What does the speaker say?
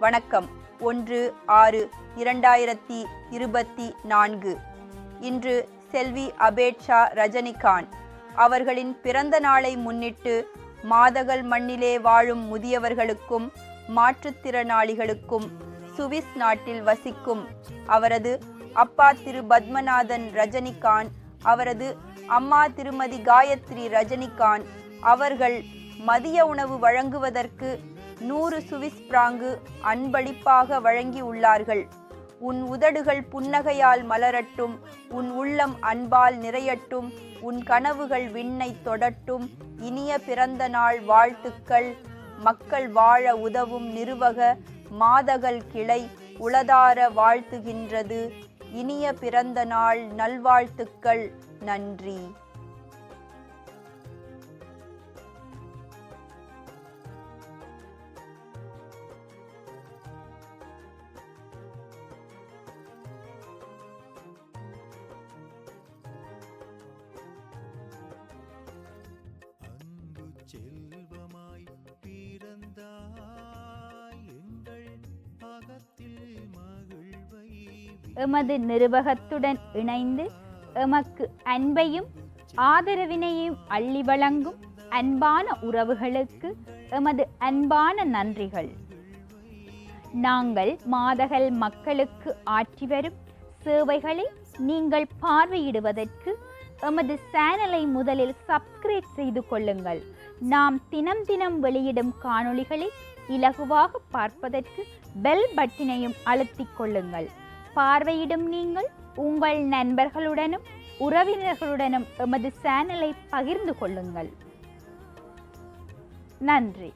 வணக்கம். ஒன்று ஆறு இரண்டாயிரத்தி இருபத்தி நான்கு. இன்று செல்வி அபேட்ஷா ரஜினிகாந்த். அவர்களின் பிறந்த நாளை முன்னிட்டு மாதகள் மண்ணிலே வாழும் முதியவர்களுக்கும் மாற்றுத்திறனாளிகளுக்கும் சுவிஸ் நாட்டில் வசிக்கும் அவரது அப்பா திரு பத்மநாதன் ரஜினிகாந்த் அவரது அம்மா திருமதி காயத்ரி ரஜினிகாந்த் அவர்கள் மதிய உணவு வழங்குவதற்கு நூறு சுவிஸ் பிராங்கு அன்பளிப்பாக வழங்கியுள்ளார்கள். உன் உதடுகள் புன்னகையால் மலரட்டும் உன் உள்ளம் அன்பால் நிறையட்டும் உன் கனவுகள் விண்ணை தொடட்டும். இனிய பிறந்த நாள் வாழ்த்துக்கள். மக்கள் வாழ உதவும் நிறுவக மாதகள் கிளை உளதார வாழ்த்துகின்றது. இனிய பிறந்த நாள் நல்வாழ்த்துக்கள். நன்றி. செல்வமாய் பிறந்தாய். எங்கள் அகத்தில் மகிழ்வை எமது நிர்வாகத்துடன் இணைந்து எமக்கு அன்பையும் ஆதரவினையும் அள்ளி வழங்கும் அன்பான உறவுகளுக்கு எமது அன்பான நன்றிகள். நாங்கள் மாதகள் மக்களுக்கு ஆற்றி வரும் சேவைகளை நீங்கள் பார்வையிடுவதற்கு எமது சேனலை முதலில் சப்ஸ்கிரைப் செய்து கொள்ளுங்கள். நாம் தினம் தினம் வெளியிடும் காணொளிகளை இலகுவாக பார்ப்பதற்கு பெல் பட்டினையும் அழுத்திக் கொள்ளுங்கள். பார்வையிடும் நீங்கள் உங்கள் நண்பர்களுடனும் உறவினர்களுடனும் எமது சேனலை பகிர்ந்து கொள்ளுங்கள். நன்றி.